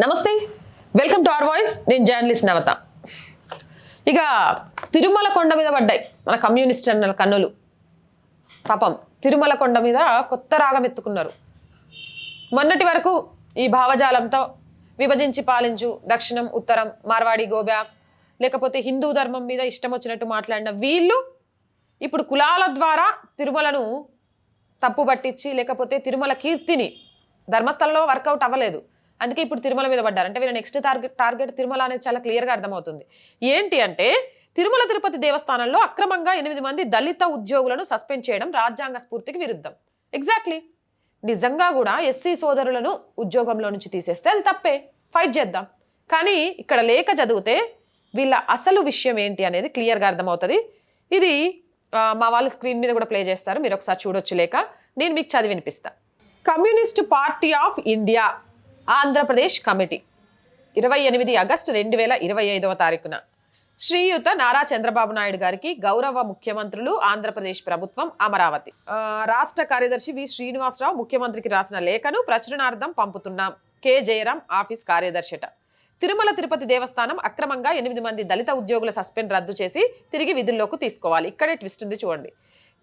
నమస్తే welcome to our voice. నేను journalist Navata. ఇక తిరుమల కొండ మీద పడ్డాయి మన కమ్యూనిస్ట్ అన్న కన్నులు. పాపం తిరుమల కొండ మీద కొత్త రాగం ఎత్తుకున్నారు. మొన్నటి వరకు ఈ భావజాలంతో విభజించి పాలించు దక్షిణం ఉత్తరం మార్వాడి గోబ్యా లేకపోతే హిందూ ధర్మం మీద ఇష్టం వచ్చినట్టు మాట్లాడిన వీళ్ళు ఇప్పుడు కులాల ద్వారా తిరుమలను తప్పు పట్టించి లేకపోతే తిరుమల కీర్తిని ధర్మస్థలంలో వర్కౌట్ అవ్వలేదు. అందుకే ఇప్పుడు తిరుమల మీద పడ్డారు. అంటే వీళ్ళ నెక్స్ట్ టార్గెట్ టార్గెట్ తిరుమల అనేది చాలా క్లియర్గా అర్థమవుతుంది. ఏంటి అంటే తిరుమల తిరుపతి దేవస్థానంలో అక్రమంగా ఎనిమిది మంది దళిత ఉద్యోగులను సస్పెండ్ చేయడం రాజ్యాంగ స్ఫూర్తికి విరుద్ధం. ఎగ్జాక్ట్లీ నిజంగా కూడా ఎస్సీ సోదరులను ఉద్యోగంలో నుంచి తీసేస్తే అది తప్పే. ఫైట్ చేద్దాం. కానీ ఇక్కడ లేఖ చదివితే వీళ్ళ అసలు విషయం ఏంటి అనేది క్లియర్గా అర్థమవుతుంది. ఇది మా వాళ్ళు స్క్రీన్ మీద కూడా ప్లే చేస్తారు. మీరు ఒకసారి చూడొచ్చు లేక నేను మీకు చదివి వినిపిస్తా communist party of India Andhra Pradesh committee. ఇరవై ఎనిమిది ఆగస్టు రెండు వేల ఇరవై ఐదవ తారీఖున. శ్రీయుత నారా చంద్రబాబు నాయుడు గారికి గౌరవ ముఖ్యమంత్రులు ఆంధ్రప్రదేశ్ ప్రభుత్వం అమరావతి. రాష్ట్ర కార్యదర్శి వి శ్రీనివాసరావు ముఖ్యమంత్రికి రాసిన లేఖను ప్రచురణార్థం పంపుతున్నాం. కె. జయరాం ఆఫీస్ కార్యదర్శిట. తిరుమల తిరుపతి దేవస్థానం అక్రమంగా ఎనిమిది మంది దళిత ఉద్యోగుల సస్పెండ్ రద్దు చేసి తిరిగి విధుల్లోకి తీసుకోవాలి. ఇక్కడే ట్విస్ట్ ఉంది చూడండి.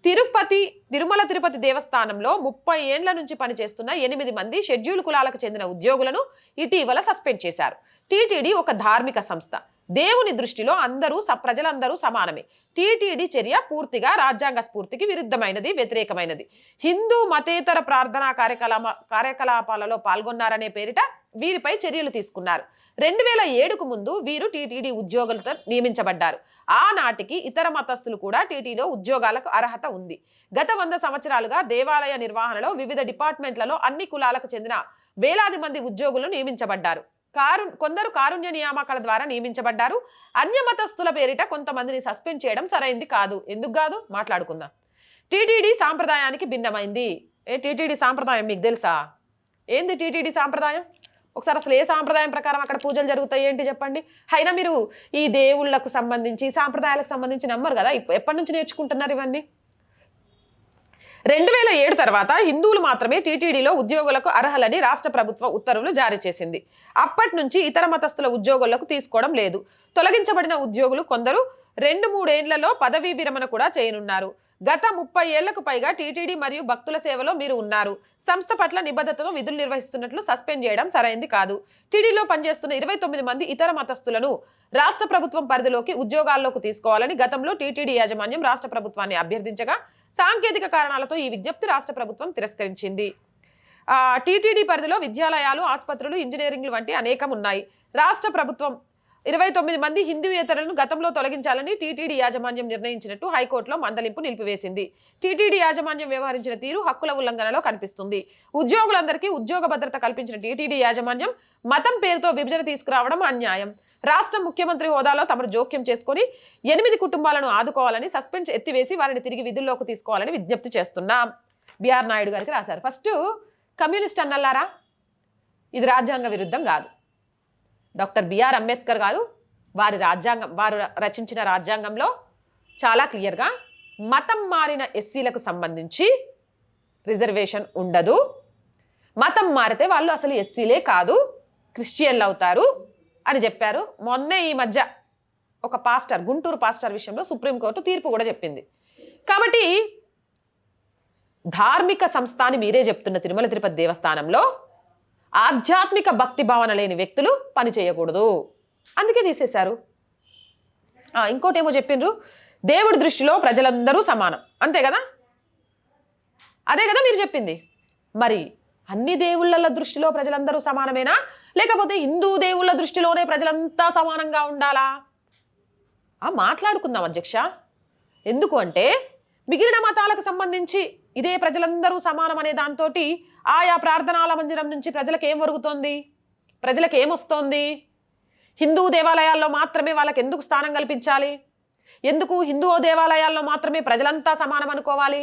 తిరుపతి తిరుమల తిరుపతి దేవస్థానంలో ముప్పై ఏండ్ల నుంచి పనిచేస్తున్న ఎనిమిది మంది షెడ్యూల్ కులాలకు చెందిన ఉద్యోగులను ఇటీవల సస్పెండ్ చేశారు. టీటీడీ ఒక ధార్మిక సంస్థ. దేవుని దృష్టిలో అందరూ స ప్రజలందరూ సమానమే. టీటీడీ చర్య పూర్తిగా రాజ్యాంగ స్ఫూర్తికి విరుద్ధమైనది వ్యతిరేకమైనది. హిందూ మతేతర ప్రార్థనా కార్యకలాప కార్యకలాపాలలో పాల్గొన్నారనే పేరిట వీరిపై చర్యలు తీసుకున్నారు. రెండు వేల ఏడుకు ముందు వీరు టీటీడీ ఉద్యోగులతో నియమించబడ్డారు. ఆనాటికి ఇతర మతస్థులు కూడా టీటీలో ఉద్యోగాలకు అర్హత ఉంది. గత వంద సంవత్సరాలుగా దేవాలయ నిర్వహణలో వివిధ డిపార్ట్మెంట్లలో అన్ని కులాలకు చెందిన వేలాది మంది ఉద్యోగులు నియమించబడ్డారు. కారు కొందరు కారుణ్య నియామకాల ద్వారా నియమించబడ్డారు. అన్య మతస్థుల పేరిట కొంతమందిని సస్పెండ్ చేయడం సరైంది కాదు. ఎందుకు కాదు? మాట్లాడుకుందాం. టీటీడీ సాంప్రదాయానికి భిన్నమైంది. ఏ టీటీడీ సాంప్రదాయం మీకు తెలుసా? ఏంది టీటీడీ సాంప్రదాయం? ఒకసారి అసలు ఏ సాంప్రదాయం ప్రకారం అక్కడ పూజలు జరుగుతాయి ఏంటి చెప్పండి? అయినా మీరు ఈ దేవుళ్ళకు సంబంధించి సాంప్రదాయాలకు సంబంధించి నమ్మరు కదా? ఎప్పటి నుంచి నేర్చుకుంటున్నారు ఇవన్నీ? రెండు వేల ఏడు తర్వాత హిందువులు మాత్రమే టీటీడీలో ఉద్యోగులకు అర్హలని రాష్ట్ర ప్రభుత్వ ఉత్తర్వులు జారీ చేసింది. అప్పటి నుంచి ఇతర మతస్థుల ఉద్యోగులకు తీసుకోవడం లేదు. తొలగించబడిన ఉద్యోగులు కొందరు రెండు మూడేండ్లలో పదవీ విరమణ కూడా చేయనున్నారు. గత ముప్పై ఏళ్ళకు పైగా టీటీడీ మరియు భక్తుల సేవలో మీరు ఉన్నారు. సంస్థ పట్ల నిబద్ధతతో విధులు నిర్వహిస్తున్నట్లు సస్పెండ్ చేయడం సరైంది కాదు. టీడీలో పనిచేస్తున్న ఇరవై తొమ్మిది మంది ఇతర మతస్థులను రాష్ట్ర ప్రభుత్వం పరిధిలోకి ఉద్యోగాల్లోకి తీసుకోవాలని గతంలో టీటీడీ యాజమాన్యం రాష్ట్ర ప్రభుత్వాన్ని అభ్యర్థించగా సాంకేతిక కారణాలతో ఈ విజ్ఞప్తి రాష్ట్ర ప్రభుత్వం తిరస్కరించింది. టీటీడీ పరిధిలో విద్యాలయాలు ఆసుపత్రులు ఇంజనీరింగ్లు వంటి అనేకం ఉన్నాయి. రాష్ట్ర ప్రభుత్వం ఇరవై తొమ్మిది మంది హిందూయేతరులను గతంలో తొలగించాలని టీటీడీ యాజమాన్యం నిర్ణయించినట్టు హైకోర్టులో మందలింపు నిలిపివేసింది. టీటీడీ యాజమాన్యం వ్యవహరించిన తీరు హక్కుల ఉల్లంఘనలో కనిపిస్తుంది. ఉద్యోగులందరికీ ఉద్యోగ భద్రత కల్పించిన టీటీడీ యాజమాన్యం మతం పేరుతో విభజన తీసుకురావడం అన్యాయం. రాష్ట్ర ముఖ్యమంత్రి హోదాలో తమరు జోక్యం చేసుకొని ఎనిమిది కుటుంబాలను ఆదుకోవాలని సస్పెన్స్ ఎత్తివేసి వారిని తిరిగి విధుల్లోకి తీసుకోవాలని విజ్ఞప్తి చేస్తున్నాం. బీఆర్ నాయుడు గారికి రాశారు. ఫస్ట్ కమ్యూనిస్ట్ అన్నల్లారా? ఇది రాజ్యాంగ విరుద్ధం కాదు. డాక్టర్ బిఆర్ అంబేద్కర్ గారు వారి రాజ్యాంగం వారు రచించిన రాజ్యాంగంలో చాలా క్లియర్గా మతం మారిన ఎస్సీలకు సంబంధించి రిజర్వేషన్ ఉండదు. మతం మారితే వాళ్ళు అసలు ఎస్సీలే కాదు క్రిస్టియన్లు అవుతారు అని చెప్పారు. మొన్నే ఈ మధ్య ఒక పాస్టర్ గుంటూరు పాస్టర్ విషయంలో సుప్రీంకోర్టు తీర్పు కూడా చెప్పింది. కాబట్టి ధార్మిక సంస్థ అని మీరే చెప్తున్న తిరుమల తిరుపతి దేవస్థానంలో ఆధ్యాత్మిక భక్తి భావన లేని వ్యక్తులు పని చేయకూడదు. అందుకే తీసేశారు. ఇంకోటేమో ఇంకోటి ఏమో చెప్పిండ్రు? దేవుడి దృష్టిలో ప్రజలందరూ సమానం. అంతే కదా? అదే కదా మీరు చెప్పింది. మరి అన్ని దేవుళ్ళ దృష్టిలో ప్రజలందరూ సమానమేనా? లేకపోతే హిందూ దేవుళ్ళ దృష్టిలోనే ప్రజలంతా సమానంగా ఉండాలా? మాట్లాడుకుందాం అధ్యక్ష. ఎందుకు అంటే మిగిలిన మతాలకు సంబంధించి ఇదే ప్రజలందరూ సమానం అనే దాంతో ఆయా ప్రార్థనాల మందిరం నుంచి ప్రజలకు ఏం ఒరుగుతోంది? ప్రజలకు ఏమొస్తోంది హిందూ దేవాలయాల్లో మాత్రమే వాళ్ళకి ఎందుకు స్థానం కల్పించాలి? ఎందుకు హిందూ దేవాలయాల్లో మాత్రమే ప్రజలంతా సమానం అనుకోవాలి?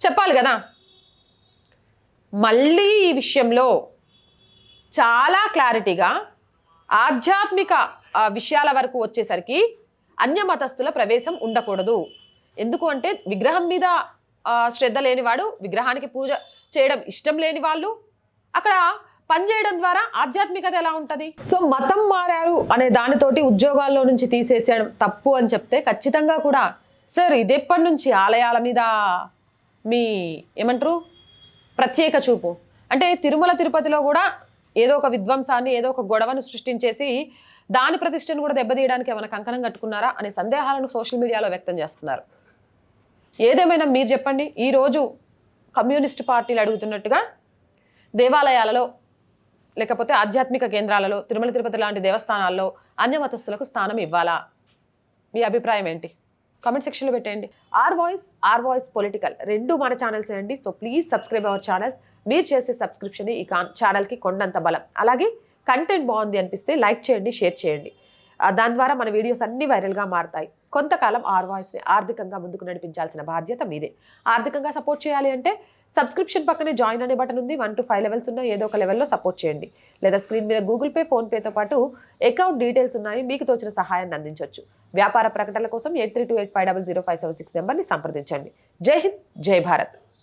చెప్పాలి కదా? మళ్ళీ ఈ విషయంలో చాలా క్లారిటీగా ఆధ్యాత్మిక విషయాల వరకు వచ్చేసరికి అన్య మతస్థుల ప్రవేశం ఉండకూడదు. ఎందుకు అంటే విగ్రహం మీద శ్రద్ధ లేనివాడు విగ్రహానికి పూజ చేయడం ఇష్టం లేని వాళ్ళు అక్కడ పనిచేయడం ద్వారా ఆధ్యాత్మికత ఎలా ఉంటుంది? సో మతం మారారు అనే దానితోటి ఉద్యోగాల్లో నుంచి తీసేసేయడం తప్పు అని చెప్తే ఖచ్చితంగా కూడా సార్ ఇది నుంచి ఆలయాల మీద మీ ఏమంటారు? ప్రత్యేక చూపు. అంటే తిరుమల తిరుపతిలో కూడా ఏదో ఒక విధ్వంసాన్ని ఏదో ఒక గొడవను సృష్టించేసి దాని ప్రతిష్టను కూడా దెబ్బతీయడానికి ఏమైనా కంకణం కట్టుకున్నారా అనే సందేహాలను సోషల్ మీడియాలో వ్యక్తం చేస్తున్నారు. ఏదేమైనా మీరు చెప్పండి ఈరోజు కమ్యూనిస్ట్ పార్టీలు అడుగుతున్నట్టుగా దేవాలయాలలో లేకపోతే ఆధ్యాత్మిక కేంద్రాలలో తిరుమల తిరుపతి లాంటి దేవస్థానాల్లో అన్యమతస్థులకు స్థానం ఇవ్వాలా? మీ అభిప్రాయం ఏంటి? కామెంట్ సెక్షన్లో పెట్టేయండి. R voice R voice political రెండు మన ఛానల్స్ అండి? So please subscribe our channels. మీరు చేసే సబ్స్క్రిప్షన్ ఈ ఛానల్కి కొండంత బలం. అలాగే కంటెంట్ బాగుంది అనిపిస్తే లైక్ చేయండి షేర్ చేయండి. దాని ద్వారా మన వీడియోస్ అన్ని వైరల్గా మారుతాయి. కొంతకాలం ఆర్ వాయిస్ని ఆర్థికంగా ముందుకు నడిపించాల్సిన బాధ్యత మీదే. ఆర్థికంగా సపోర్ట్ చేయాలి అంటే సబ్స్క్రిప్షన్ పక్కనే జాయిన్ అనే బటన్ ఉంది వన్ టు ఫైవ్ లెవెల్స్ ఉన్నాయి ఏదో ఒక లెవెల్లో సపోర్ట్ చేయండి. లేదా స్క్రీన్ మీద గూగుల్ పే ఫోన్పేతో పాటు అకౌంట్ డీటెయిల్స్ ఉన్నాయి మీకు తోచిన సహాయాన్ని అందించవచ్చు వ్యాపార ప్రకటనల కోసం eight three two eight five double zero five seven six నెంబర్ని సంప్రదించండి. జై హింద్ జై భారత్.